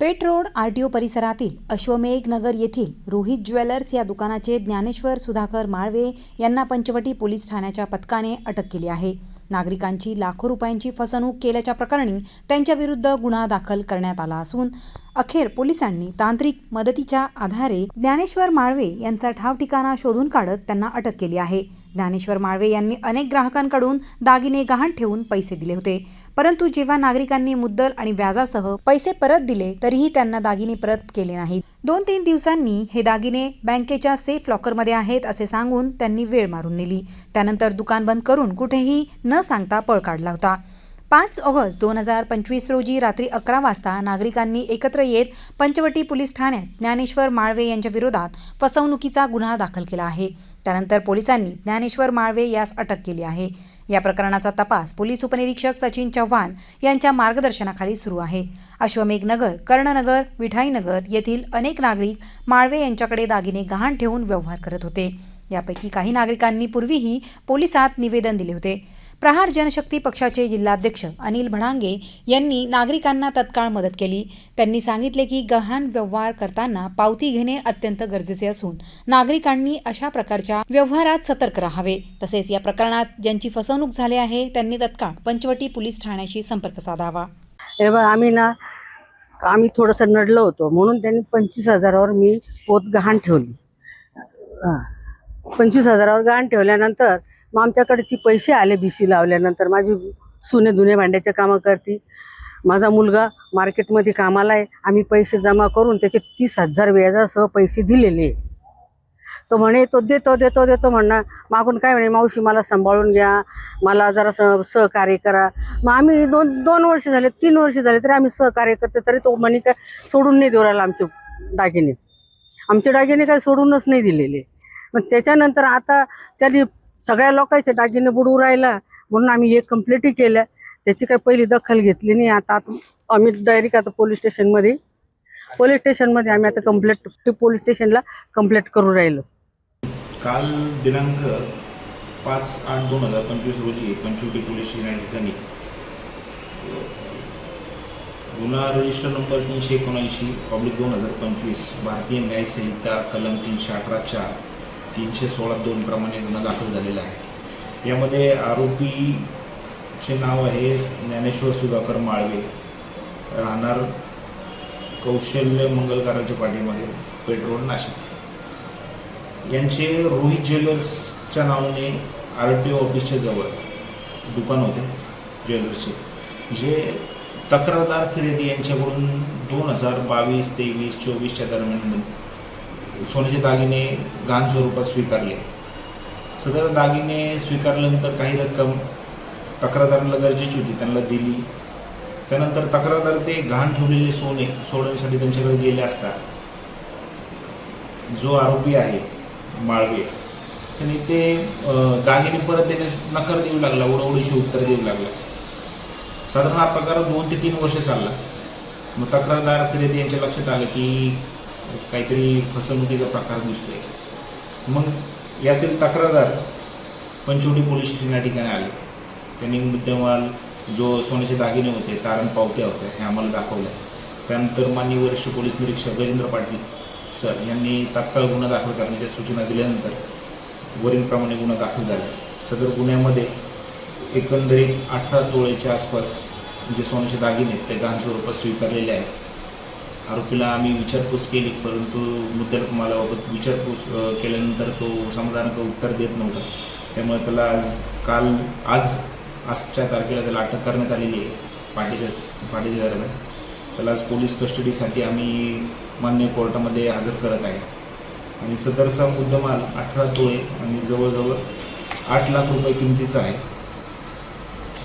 Peth road R T O परिसरातील अश्वमेघ नगर येथील Rohit jewellers या दुकानाचे ज्ञानेश्वर सुधाकर माळवे यांना पंचवटी पोलीस ठाण्याच्या पथकाने अटक केली आहे. नागरिकांची लाखो रुपयांची फसवणूक केल्याच्या प्रकरणी त्यांच्याविरुद्ध गुन्हा दाखल करण्यात आला असून अखेर पोलिसांनी तांत्रिक मदतीच्या आधारे ज्ञानेश्वर माळवे यांचा ठाव ठिकाणा शोधून काढत त्यांना अटक केली आहे. ज्ञानेश्वर माळवे यांनी अनेक ग्राहकांकडून दागिने गहाण ठेवून पैसे दिले होते. परंतु जेव्हा नागरिकांनी मुद्दल आणि व्याजासह पैसे परत दिले तरीही त्यांना दागिने परत केले नाहीत. दोन तीन दिवसांनी हे दागिने बँकेच्या सेफ लॉकरमध्ये आहेत असे सांगून त्यांनी वेळ मारून नेली. त्यानंतर दुकान बंद करून कुठेही न सांगता पळ काढला होता. पाच ऑगस्ट दोन हजार पंचवीस रोजी रात्री अकरा वाजता नागरिकांनी एकत्र येत पंचवटी पोलीस ठाण्यात ज्ञानेश्वर माळवे यांच्या विरोधात फसवणुकीचा गुन्हा दाखल केला आहे. त्यानंतर पोलिसांनी ज्ञानेश्वर माळवे यास अटक केली आहे. या प्रकरणाचा तपास पोलीस उपनिरीक्षक सचिन चव्हाण यांच्या मार्गदर्शनाखाली सुरू आहे. अश्वमेघ नगर कर्णनगर विठाईनगर येथील अनेक नागरिक माळवे यांच्याकडे दागिने गहाण ठेवून व्यवहार करत होते. यापैकी काही नागरिकांनी पूर्वीही पोलिसात निवेदन दिले होते. प्रहार जनशक्ती पक्षाचे जिल्हाध्यक्ष अनिल भडांगे यांनी नागरिकांना तत्काळ मदत केली. त्यांनी सांगितले की गहाण व्यवहार करताना पावती घेणे अत्यंत गरजेचे असून नागरिकांनी अशा प्रकारच्या व्यवहारात सतर्क राहावे. तसेच या प्रकरणात ज्यांची फसवणूक झाली आहे त्यांनी तत्काळ पंचवटी पोलीस ठाण्याशी संपर्क साधावा. आम्ही ना आम्ही थोडंसं नडलो होतो. म्हणून त्यांनी पंचवीस हजारावर मी पोत गहाण ठेवली. हां. पंचवीस हजारावर गहाण ठेवल्यानंतर मग आमच्याकडे ती पैसे आले बी सी लावल्यानंतर. माझी सुने धुणे भांड्याचे कामं करते. माझा मुलगा मार्केटमध्ये कामाला आहे. आम्ही पैसे जमा करून त्याचे तीस हजार व्याजासह पैसे दिलेले. तो म्हणे तो देतो देतो देतो म्हणणार मागून काय म्हणे मावशी मला सांभाळून घ्या. मला जरा स सहकार्य करा. मग आम्ही दोन दोन वर्ष झाले तीन वर्ष झाले तरी आम्ही सहकार्य करते. तरी तो म्हणे काय सोडून नाही देऊ राहिला आमचे दागिने. आमचे दागिने काय सोडूनच नाही दिलेले. मग त्याच्यानंतर आता त्यांनी सगळ्या लोकांचे दागिने बुडवू राहिला. म्हणून आम्ही एक कंप्लेंटही केल्या त्याची काही पहिली दखल घेतली नाही. आता आम्ही डायरेक्ट आता पोलीस स्टेशनमध्ये पोलीस स्टेशनमध्ये आम्ही आता कंप्लेंट ते पोलीस स्टेशनला कंप्लेंट करू राहिलो. काल दिनांक पाच आठ दोन हजार पंचवीस रोजी पंचवटी पोलीस या ठिकाणी गुन्हा रजिस्टर नंबर तीनशे एकोणऐंशी पब्लिक दोन हजार पंचवीस भारतीय न्यायसंहिता कलम तीनशे अठरा चार तीनशे सोळा दोन प्रमाणे गुन्हा दाखल झालेला आहे. यामध्ये आरोपीचे नाव आहे ज्ञानेश्वर सुधाकर माळवे. राहणार कौशल्य मंगलकाराच्या पाठीमागे पेट्रोल नाशिक. यांचे रोहित ज्वेलर्सच्या नावाने आर टी ओ ऑफिसच्या जवळ दुकान होते ज्वेलर्सचे. जे तक्रारदार खरेदी यांच्याकडून दोन हजार बावीस तेवीस चोवीसच्या दरम्यान सोन्याचे दागिने गहाण स्वरूपात स्वीकारले. सदर दागिने स्वीकारल्यानंतर काही रक्कम तक्रारदारांना गरजेची होती त्यांना दिली. त्यानंतर तक्रारदार ते घाण ठेवलेले सोने सोडवण्यासाठी त्यांच्याकडे गेले असता जो आरोपी आहे माळवे त्यांनी ते दागिने परत देण्यास नकार देऊ लागला ओढवडीची उत्तर देऊ लागला. साधारण हा प्रकार दोन ते तीन वर्ष चालला. मग तक्रारदार खरेदी यांच्या लक्षात आलं की काहीतरी फसवणुकीचा प्रकार दिसतोय. मग यातील तक्रारदार पंचवटी पोलीस स्टेशन या ठिकाणी आले. त्यांनी मुद्देमाल जो सोन्याचे दागिने होते तारण पावत्या होत्या हे आम्हाला दाखवलं. त्यानंतर माननीय वरिष्ठ पोलीस निरीक्षक गजेंद्र पाटील सर यांनी तात्काळ गुन्हा दाखल करण्याच्या सूचना दिल्यानंतर वरीलप्रमाणे गुन्हा दाखल झाला. सदर गुन्ह्यामध्ये एकंदरीत अठरा तोळ्याच्या आसपास जे सोन्याचे दागिने आहेत ते गहाण स्वरूपात स्वीकारलेले आहेत. आरोपीला आम्ही विचारपूस केली परंतु मुद्दल कुमाराबाबत विचारपूस केल्यानंतर तो समाधानक उत्तर देत नव्हता. त्यामुळे त्याला आज काल आज आजच्या तारखेला त्याला अटक करण्यात आलेली आहे पाठीच्या पाठीच्या दरम्यान. त्याला आज पोलीस कस्टडीसाठी आम्ही मान्य कोर्टामध्ये हजर करत आहे. आणि सदरचा मुद्देमाल अठरा तोळे आणि जवळजवळ आठ लाख रुपये किमतीचा आहे.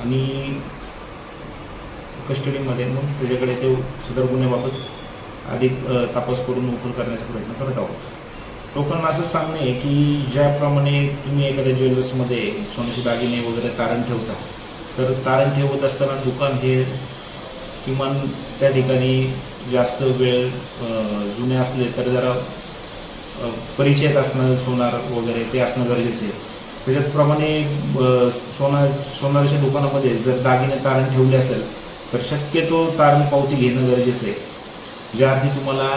आणि कस्टडीमध्ये मग तुझ्याकडे ते सदर गुन्ह्याबाबत अधिक तपास करून उकल करण्याचा प्रयत्न करत आहोत. लोकांना असं सांगणं आहे की ज्याप्रमाणे तुम्ही एखाद्या ज्वेलर्समध्ये सोन्याचे दागिने वगैरे तारण ठेवता तर तारण ठेवत असताना दुकान हे किमान त्या ठिकाणी जास्त वेळ जुने असले तर जरा परिचयात असणं सोनार वगैरे ते असणं गरजेचं आहे. त्याच्याप्रमाणे सोना सोनाराच्या दुकानामध्ये जर दागिने तारण ठेवले असेल तर शक्यतो तारण पावती घेणं गरजेचं आहे. ज्याअर्थी तुम्हाला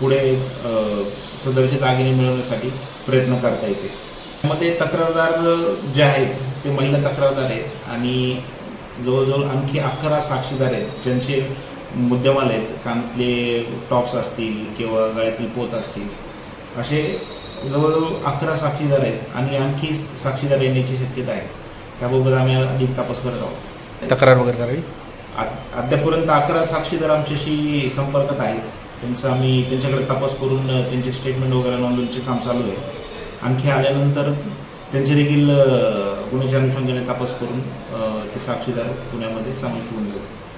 पुढे सदरचे दागिने मिळवण्यासाठी प्रयत्न करता येते. त्यामध्ये तक्रारदार जे आहेत ते महिला तक्रारदार आहेत आणि जवळजवळ आणखी अकरा साक्षीदार आहेत. ज्यांचे मुद्देमाल आहेत कानातले टॉप्स असतील किंवा गळ्यातील पोत असतील. असे जवळजवळ अकरा साक्षीदार आहेत आणि आणखी साक्षीदार येण्याची शक्यता आहे. त्याबाबत आम्ही अधिक तपास करत आहोत. तक्रार वगैरे करावी? अद्यापर्यंत अकरा साक्षीदार आमच्याशी संपर्कात आहेत. त्यांचं आम्ही त्यांच्याकडे तपास करून त्यांचे स्टेटमेंट वगैरे नोंदवण्याचे काम चालू आहे. आणखी आल्यानंतर त्यांचे देखील गुन्ह्याच्या अनुषंगाने तपास करून ते साक्षीदार पुण्यामध्ये सामील करून देऊ